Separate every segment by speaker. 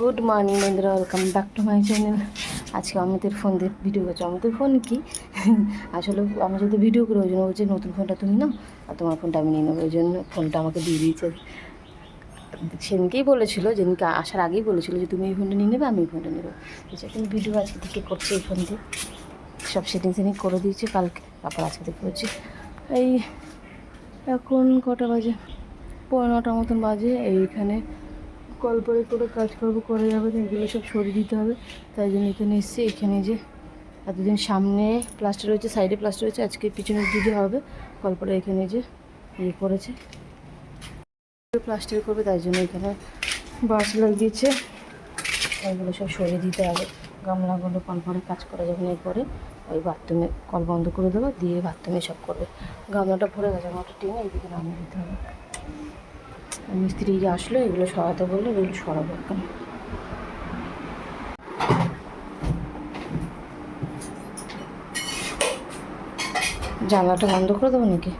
Speaker 1: Good morning বন্ধুরা, welcome back to my channel. আজকে অমিতের ফোন দিয়ে ভিডিও করছি। অমিতের ফোন কি? আসলে আমি যদি ভিডিও করি, ওই জন্য বলছি নতুন ফোনটা তুমি নাও, আর তোমার ফোনটা আমি নিয়ে নেব। ওই জন্য ফোনটা আমাকে দিয়ে দিয়েছে। সেদিনকেই বলেছিল, যেদিনকে আসার আগেই বলেছিল যে তুমি এই ফোনটা নিয়ে নেবে, আমি এই ফোনটা নেব। এখন ভিডিও আজকে থেকে করছি এই ফোন দিয়ে। সব সেটিং সেটিং করে দিয়েছি কালকে। তারপর আজকে থেকে করছি। এই এখন কটা বাজে? পনেরো নটার মতন বাজে। এইখানে কল করে করে কাজ করব করে যাবে তো এগুলো সব সরিয়ে দিতে হবে। তাই জন্য এখানে এসেছি। এখানে যে এতদিন সামনে প্লাস্টার রয়েছে সাইডে প্লাস্টার রয়েছে আজকে পিছনের দিকে হবে। কল করে এখানে যে ইয়ে করেছে। প্লাস্টার করবে, তাই জন্য এখানে বাঁশ লাগিয়েছে। এগুলো সব সরিয়ে দিতে হবে। গামলাগুলো কল করে কাজ করে যখন এরপরে। ওই বাথরুমে কল বন্ধ করে দেবো, দিয়ে বাথরুমে সব করবে। গামলাটা ভরে গেছে গামলাটা টেনে এইদিকে নামিয়ে দিতে হবে। মিস্ত্রি যে আসলো এগুলো সরাতে বলল এগুলো সরাবো এখন। জানলাটা বন্ধ করে দেবো নাকি?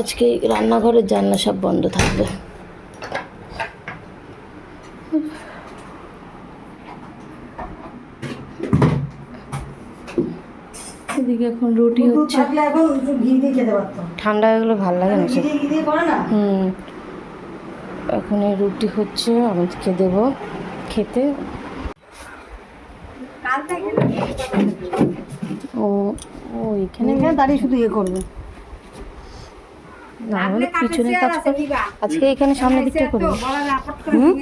Speaker 1: আজকে রান্নাঘরের জানলা সব বন্ধ থাকবে। এদিকে এখন রুটি হচ্ছে।
Speaker 2: এখন ঘি দিয়ে খেতে পারতাম।
Speaker 1: ঠান্ডা হয়ে গেলে ভালো লাগে না হুম। এখন এই রুটি হচ্ছে আমাদেরকে দেবো খেতে। ও ও এখানে
Speaker 2: দাঁড়িয়ে শুধু ইয়ে করবে।
Speaker 1: না হলে পিছনে কাজ করি আজকে এখানে সামনের দিকটা করব হুম?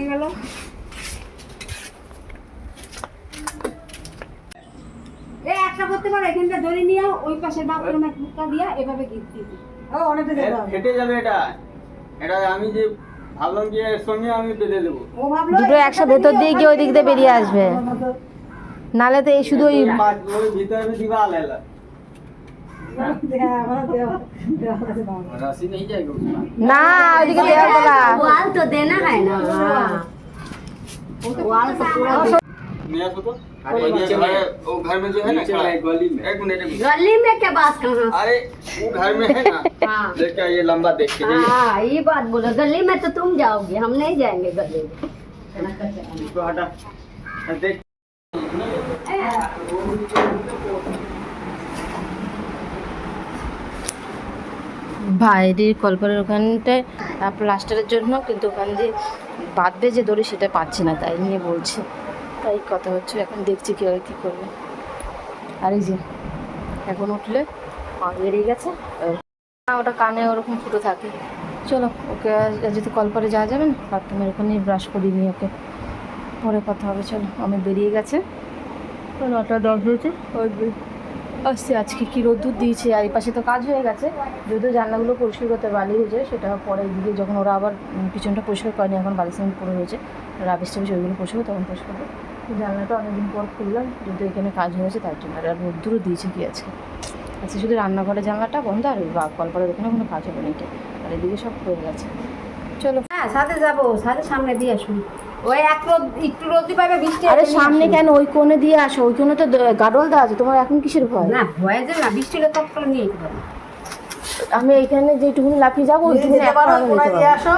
Speaker 3: একটা করতে পারো এখানটা ধরে নিয়ে ওই পাশের বাথরুমে ঢুকা দিয়া এভাবে গিট দিয়ে
Speaker 4: ফেটে যাবে এটা। এটা আমি যে ভাবলাম যে এর সঙ্গে আমি বেঁধে দেবো।
Speaker 1: দুটো একসাথে ভেতর দিয়ে গিয়ে ওই দিয়ে বেরিয়ে আসবে। নালে তো এই শুধু ওই
Speaker 4: ভিতরে দিবা আলাদা।
Speaker 1: না
Speaker 4: नया तो अरे नीचे में वो घर में जो है ना खड़ा है गली में एक मिनट एक मिनट।
Speaker 3: गली में क्या बात कहाँ
Speaker 4: अरे वो घर में है ना
Speaker 3: हाँ
Speaker 4: देखा ये लंबा देख के जाइए।
Speaker 3: हाँ ये बात बोलो गली में तो तुम जाओगे हम नहीं जाएंगे गली में
Speaker 4: इसको हटा देख
Speaker 1: বাইরের কলপারের ওখানটায় প্লাস্টারের জন্য কিন্তু ওখান দিয়ে বাঁধবে যে দড়ি সেটা পাচ্ছে না তাই নিয়ে বলছে তাই কথা হচ্ছে এখন দেখছি কী কী করবে। আর এই যে এখন উঠলে বেরিয়ে গেছে। না, ওটা কানে ওরকম ফুটো থাকে। চলো ওকে যদি কলপারে যাওয়া যাবে না বাথরুমের ওখানে ব্রাশ করিয়ে নিই ওকে। পরে কথা হবে চলো আমি বেরিয়ে গেছে। তো নটা দশ হয়েছে। আসছে আজকে কি রোদ্দুর দিয়েছে আর এই পাশে তো কাজ হয়ে গেছে। যদিও জানলাগুলো পরিষ্কার করতে বালি হয়েছে সেটা পরে দিকে যখন ওরা আবার পিছনটা পরিষ্কার করেনি এখন বালি সিমেন্ট পরে হয়েছে রাবিশ টাবিশ ওইগুলো পরিষ্কার তখন পরিষ্কার করবে। তো জানলাটা অনেকদিন পর খুললাম যদি এখানে কাজ হয়েছে তার জন্য আর রোদ্দুরও দিয়েছে কি আছে। আচ্ছা শুধু রান্নাঘরের জানলাটা বন্ধ আর ওই বা- কলপাড়ের ওখানে কোনো কাজ হবে না এটা আর এদিকে সব হয়ে গেছে। চলো।
Speaker 3: হ্যাঁ সাথে যাব সাথে সামনে দিয়ে আসুন ওই এক রোদ একটু রোদ পাবে বৃষ্টি
Speaker 1: আরে সামনে কেন? ওই কোণে দিয়ে আসো ওই কোণে তো গাডল দেওয়া আছে তোমার এখন কিসের ভয়?
Speaker 3: না ভয়ে যাবে না বৃষ্টি হলে তখন নিয়ে
Speaker 1: আমি এইখানে যেটুকুনি লাফিয়ে যাব ওইটুকুনি এখন
Speaker 2: আসো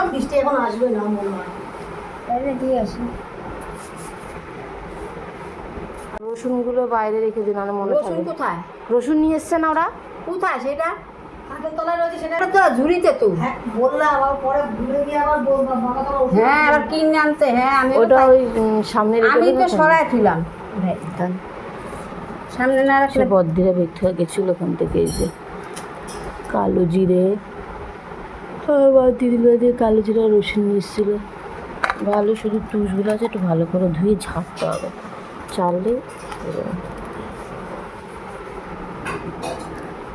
Speaker 2: আসবে না মনে হয়।
Speaker 3: দিয়ে আসুন
Speaker 1: রসুনগুলো বাইরে রেখে দিন আর মনে
Speaker 3: রসুন কোথায়?
Speaker 1: রসুন নিয়ে এসছে না ওরা?
Speaker 3: কোথায়? সেটা?
Speaker 2: হাতের তলায় রয়েছে সেটা
Speaker 3: এটা তো ঝুড়িতে তো।
Speaker 2: হ্যাঁ বললাম আবার পরে ভুলে গিয়ে আবার বলব বাবা তোমার ওষুধ
Speaker 3: হ্যাঁ কিনে আনতে হ্যাঁ আমি
Speaker 1: ওটা ওই সামনে
Speaker 3: আমি তো সরাই তুলাম। সামনে না রাখলে
Speaker 1: বদ্দিরা হয়ে গেছিল ওখান থেকে এই যে কালো জিরে। দিদির বাড়ি কালো জিরে রসুন নিয়ে এসেছিল। ভালো শুধু তুষগুলো আছে একটু ভালো করে ধুয়ে ঝাড়তে হবে। চাললে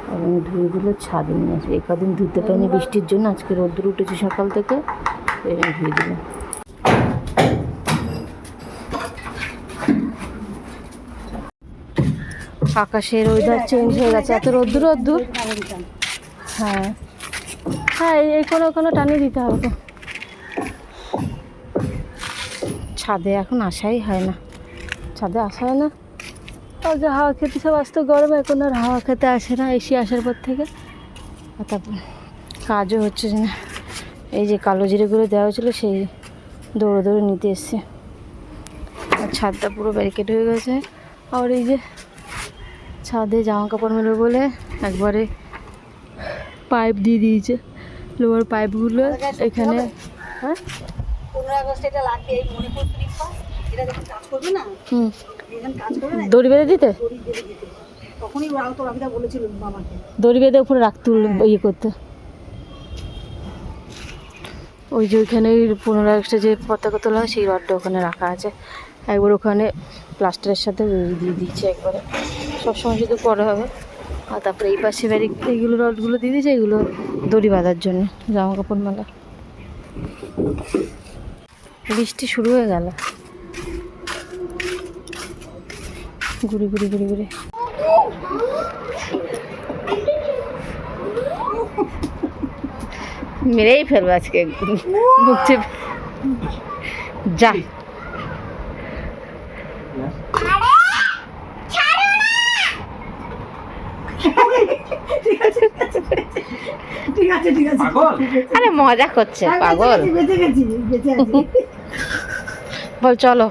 Speaker 1: এবং ধুয়ে দিলে ছাদে নিয়ে আসবে। এই কদিন ধুতে পারিনি বৃষ্টির জন্য, আজকে রোদ্দুর উঠেছে সকাল থেকে। জন্য ধুয়ে দিলাম আকাশের ওয়েদার চেঞ্জ হয়ে গেছে। এত রোদ্দুর রোদ্দুর? হ্যাঁ। হ্যাঁ এই- কোনো কোনো টানিয়ে দিতে হবে ছাদে এখন আসাই হয় না। ছাদে আসা হয় না। আগে হাওয়া খেতে সব আসতো গরমে এখন আর হাওয়া খেতে আসে না এসি আসার পর থেকে। আর তারপর কাজও হচ্ছে যে না এই যে কালো জিরেগুলো দেওয়া হয়েছিলো সেই দৌড়ে দৌড়ে নিতে এসছে। আর ছাদটা পুরো ব্যারিকেড হয়ে গেছে। আর এই যে ছাদে জামা কাপড় মেলো বলে একবারে পাইপ দিয়ে দিয়েছে। লোয়ার পাইপগুলো এখানে। হ্যাঁ?
Speaker 2: পনেরো আগস্ট এটা লাগবে এই মণিপুর এটা যখন কাজ করবে না
Speaker 1: হুম। দড়ি বেঁধে দিতে?
Speaker 2: তখনই তো রবিদা বলেছিল মামাকে
Speaker 1: দড়ি বেঁধে উপরে রাখতে হলো ইয়ে করতে। ওই যে ওইখানে পনেরো আগস্টে যে পতাকা তোলা হয় সেই রডটা ওখানে রাখা আছে। একবার ওখানে প্লাস্টারের সাথে দিয়ে দিচ্ছে একবারে। সবসময় শুধু পরে হবে। আর তারপরে এই পাশে বাড়ি এইগুলো রডগুলো দিয়ে দিয়েছে এগুলো দড়ি বাঁধার জন্য জামা কাপড় মেলা। বৃষ্টি শুরু হয়ে গেল। ঘুরে ঘুরে ঘুরে ঘুরে। মেরেই ফেলব আজকে। চেপে যা।
Speaker 2: ঠিক আছে ঠিক আছে
Speaker 4: পাগল।
Speaker 1: আরে মজা করছে পাগল বল চলো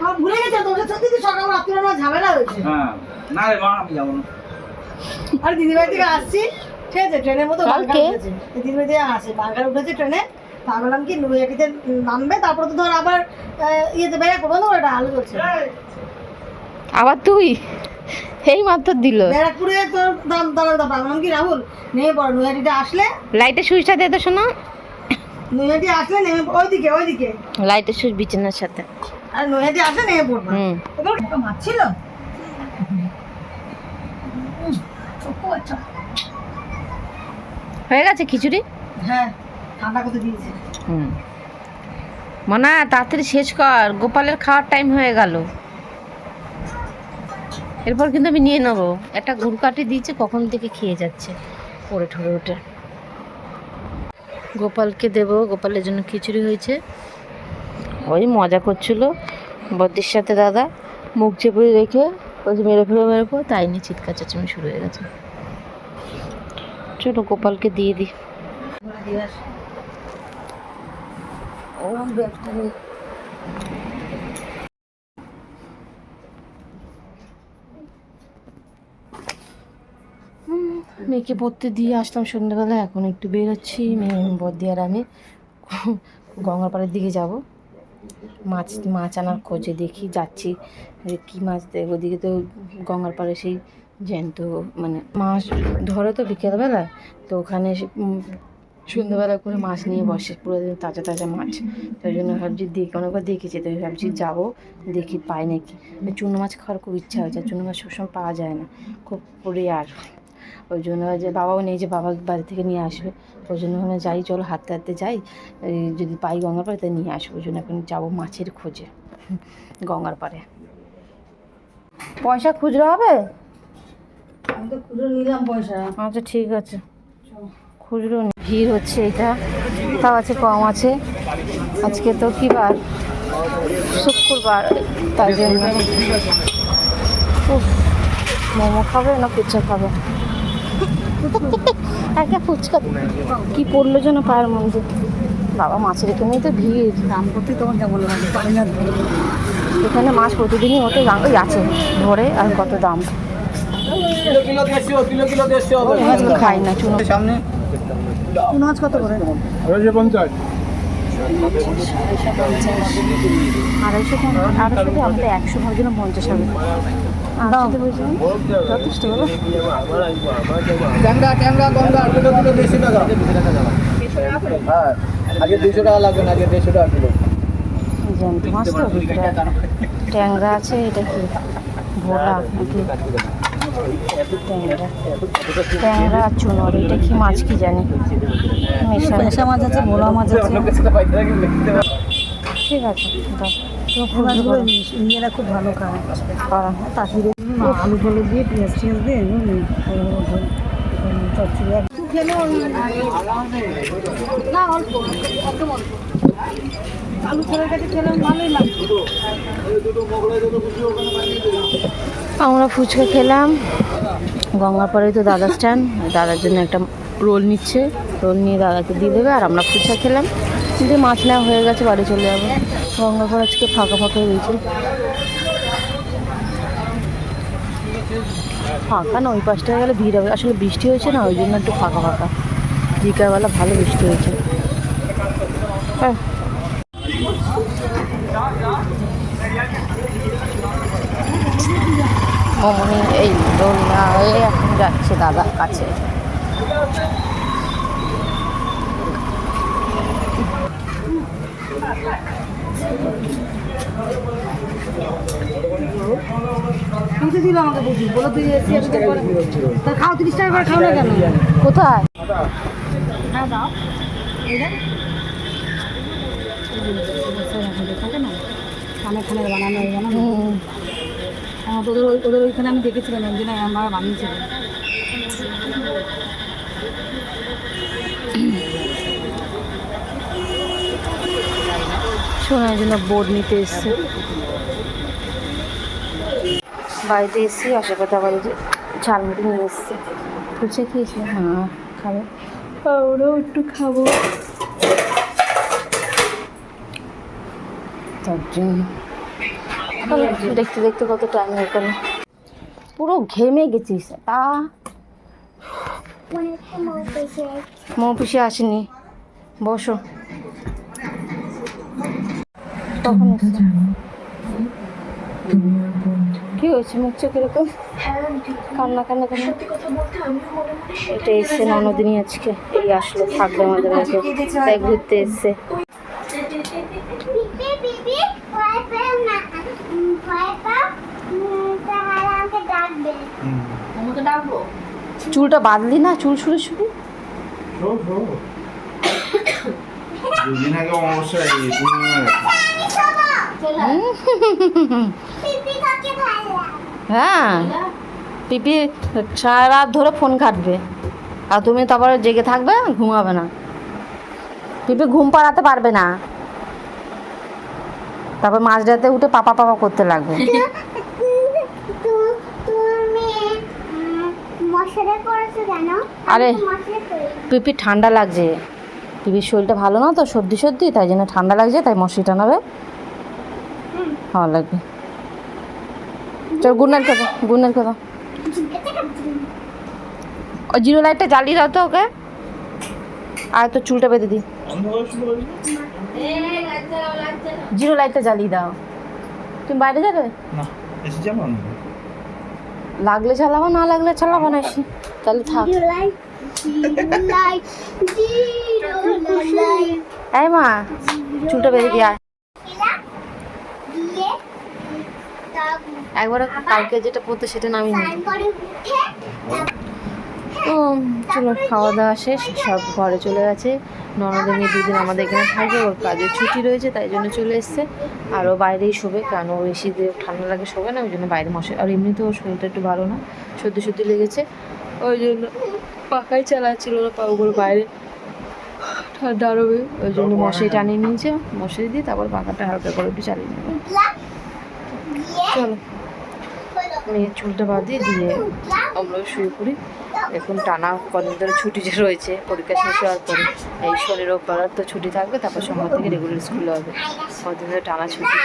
Speaker 2: আমার ভুলে গেছে তোর সত্যি তো সকাল রাত্রে আমার ঝামেলা হয়েছে?
Speaker 4: হ্যাঁ। না রে মা আমি যাব না।
Speaker 2: আর দিদিভাই থেকে আসছি। ঠিক আছে ট্রেনের মতো? উঠেছে। দিদিভাই থেকে আসে বাঙ্গার উঠেছে ট্রেনে। তা বললাম কি নুয়াটিতে নামবে তারপরে তো ধর আবার ইয়েতে বেড়া করব না ওটা আলু চলছে
Speaker 1: আবার তুই? এই মাত্র দিল।
Speaker 2: ব্যারাকপুরে তোর দাম দাঁড়াও দাঁড়াও বললাম কি রাহুল নেমে পড়ো। নুয়াটিতে আসলে
Speaker 1: লাইটের সুইচটা দে তো শোনা।
Speaker 2: নুয়াটি আসলে নেমে ওইদিকে ওইদিকে।
Speaker 1: লাইটের সুইচ বিছানার সাথে।
Speaker 2: আর নুয়াটি আসলে নেমে পড়ব। এবার মাছ ছিল।
Speaker 1: হয়ে গেছে খিচুড়ি?
Speaker 2: হ্যাঁ ঠান্ডা করতে দিয়েছে।
Speaker 1: হুম। মনা তাড়াতাড়ি শেষ কর। গোপালের খাওয়ার টাইম হয়ে গেল। এরপর কিন্তু আমি নিয়ে নেব। একটা গুড়কাঠি দিয়েছে কখন থেকে খেয়ে যাচ্ছে। পড়ে ঠরে ওঠে। গোপালকে দেব। গোপালের জন্য খিচুড়ি হয়েছে। ওই মজা করছিল। বদ্দির সাথে দাদা মুখ চেপে রেখে ওই যে মেরে ফেলে মেরে ফেলে। তাই নিয়ে চিৎকার চেঁচামেচি শুরু হয়ে গেছে। চলো গোপালকে দিয়ে দিই
Speaker 2: দিয়ে
Speaker 1: মেয়েকে পড়তে দিয়ে আসলাম সন্ধ্যাবেলা এখন একটু বেরোচ্ছি। মেয়ে বদ্দি আর আমি গঙ্গার পাড়ের দিকে যাব। মাছ মাছ আনার খোঁজে দেখি, যাচ্ছি। কী মাছ দেয়? ওদিকে তো গঙ্গার পাড়ে সেই জ্যান্ত মানে মাছ ধরে তো বিকেলবেলায় তো ওখানে সন্ধ্যাবেলা করে মাছ নিয়ে বসে, পুরো দিন তাজা তাজা মাছ। তাই জন্য ভাবছি দেখি অনেকবার দেখেছি তো ভাবছি যাব, দেখি পাই নাকি। চুনো মাছ খাওয়ার খুব ইচ্ছা হয়েছে চুনো মাছ সবসময় পাওয়া যায় না। খুব রেয়ার ওই জন্য যে বাবাও নেই যে বাবা বাড়ি থেকে নিয়ে আসবে। ওই জন্য ওখানে যাই চলো হাঁটতে হাঁটতে যাই। যদি পাই গঙ্গার পাড়ে তাই নিয়ে আসব। ওই জন্য এখন যাব মাছের খোঁজে গঙ্গার পাড়ে। পয়সা খুচরো হবে?
Speaker 2: নিলাম পয়সা।
Speaker 1: আচ্ছা ঠিক আছে। খুচরো ভিড় হচ্ছে এটা। তাও আছে কম আছে। আজকে তো কী বার? শুক্রবার তাই জন্য। মোমো খাবে না ফুচকা খাবে? একে ফুচকা কি পড়ল যেন পায়ের মধ্যে? বাবা মাছের এখানেই তো ভিড়।
Speaker 2: দাম করতে তোমার কেমন লাগে পারি না।
Speaker 1: এখানে মাছ প্রতিদিনই দাম ওই আছে ধরে আর কত দাম। খাই না চুনো।
Speaker 4: সামনে।
Speaker 2: মাছ কত করে?
Speaker 4: আড়াইশো পঞ্চাশ।
Speaker 1: আড়াইশো পঞ্চাশ আড়াইশো আমাদের একশো ভাগ জন্য পঞ্চাশ হবে।
Speaker 4: হ্যাঁ আগে দুশো টাকা লাগবে না আগে দেড়শো টাকা কিলো।
Speaker 1: ট্যাংরা আছে এটা কি? ভোলা ট্যাংরা। চুনর এটা কি মাছ কি জানি? মেশানো।
Speaker 2: পেশা মাছ আছে ভোলা মাছ আছে।
Speaker 1: ঠিক আছে
Speaker 2: মাছগুলো খুব ভালো খায় আলু ফলু দিয়ে পেঁয়াজ টিয়াজ দিয়ে বুঝলি চচ্চড়ি একটু খেলেও না অল্প একদম অল্প। আলু ফলের কাছে খেলে ভালোই লাগবে
Speaker 1: আমরা ফুচকা খেলাম। গঙ্গার পরে তো দাদা স্ট্যান্ড। দাদার জন্য একটা রোল নিচ্ছে। রোল নিয়ে দাদাকে দিয়ে দেবে আর আমরা ফুচকা খেলাম। কিন্তু মাছ নেওয়া হয়ে গেছে, বাড়ি চলে যাব। গঙ্গাপুর আজকে ফাঁকা ফাঁকা হয়েছে ফাঁকা না, ওই পাশটা গেলে ভিড় হবে। আসলে বৃষ্টি হয়েছে না, ওই জন্য একটু ফাঁকা ফাঁকা। বিকালবেলা ভালো বৃষ্টি হয়েছে। হ্যাঁ। এই দোল না হয়ে এখন যাচ্ছে দাদার কাছে।
Speaker 2: দিল আমাকে বুঝি বলো তুই এসি তা খাও তিরিশ টাকা করে খাও না কেন?
Speaker 1: কোথায়?
Speaker 2: হ্যাঁ দাও। খানে খানে বানানো এই বানানো হ্যাঁ, ওদের ওদের ওইখানে আমি দেখেছিলাম একদিন আমার বানিয়েছিল।
Speaker 1: শোনার জন্য বোর্ড নিতে এসছে। বাড়িতে এসেছি আশা কথা বাড়িতে ঝালমুড়ি নিয়ে এসছে। ফুচে খেয়েছি হ্যাঁ খাবে। ওরাও একটু খাব। তার জন্য। দেখতে দেখতে কত টাইম হয়ে গেল। পুরো ঘেমে গেছিস তা মৌ পিসে আসেনি। বসো। তখন? কি হয়েছে? মুখ চোখ এরকম? কান্না কান্না কান্না? এটা এসছে ননদিনী আজকে। এই আসলো থাকবে আমাদের মাঝে তাই ঘুরতে এসছে। চুলটা বাঁধলি না? চুল ছুড়ে ছুড়ে?
Speaker 5: দুদিন আগে অবশ্যই
Speaker 1: হ্যাঁ পিপি সারা রাত ধরে ফোন কাটবে আর তুমি তারপরে জেগে থাকবে ঘুমাবে না। পিপি ঘুম পাড়াতে পারবে না। তারপর মাঝরাতে উঠে পাপা পাপা করতে লাগবে। আরে। পিপি ঠান্ডা লাগছে। পিপির শরীরটা ভালো না তো সর্দি সর্দি তাই জন্য ঠান্ডা লাগছে তাই মশারি টানাবে। ভালো লাগবে। চল গুড নাইট কথা গুড নাইট কথা। ও জিরো লাইটটা জ্বালিয়ে দাও তো ওকে। আর তো চুলটা বেঁধে দিই জিরো লাইটটা জ্বালিয়ে দাও। তুমি বাইরে যাবে? লাগলে চালাবো না লাগলে চালাবো না এসে। তাহলে থাক।
Speaker 6: Light light zero light.
Speaker 1: এই মা চুলটা বেঁধে দিয়ে একবার কালকে যেটা পড়তো সেটা
Speaker 6: তারপরে
Speaker 1: তো চলো খাওয়া দাওয়া শেষ, সব ঘরে চলে গেছে। ননদের মেয়ে দুদিন আমাদের এখানে থাকবে, ওর কাজের ছুটি রয়েছে, তাই জন্য চলে এসছে। আর ও বাইরেই শোবে, কারণ ও এসিতে ঠান্ডা লাগে শোবে না, ওই জন্য বাইরে মশে, আর এমনিতে ওর শরীরটা একটু ভালো না, সর্দি সর্দি লেগেছে। ওই জন্য পাখাই চালাচ্ছিল না পা ওগুলো বাইরে ঠান্ডা আরবে। ওই জন্য মশারি টানিয়ে নিয়েছে, মশারি দিয়ে তারপর পাখাটা হালকা করে একটু চালিয়ে নেবে। চলো। মেয়ের চুলটা বাঁধিয়ে দিয়ে আমরা শুয়ে পড়ি এখন টানা কদিন ধরে ছুটি যে রয়েছে, পরীক্ষা শেষ হওয়ার পরে এই শনি রোববার তো ছুটি থাকবে, তারপর সোমবার থেকে রেগুলার স্কুলে হবে। কদিন ধরে টানা ছুটি।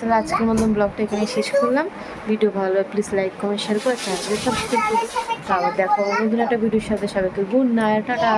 Speaker 1: তাহলে আজকের মতন ব্লগটা এখানে শেষ করলাম। ভিডিও ভালো লাগে প্লিজ লাইক কমেন্ট শেয়ার করে চ্যানেলকে সাবস্ক্রাইব করুন তারপর দেখো অন্যদিন একটা ভিডিওর সাথে। সবাইকে গুড নাইট টাটা।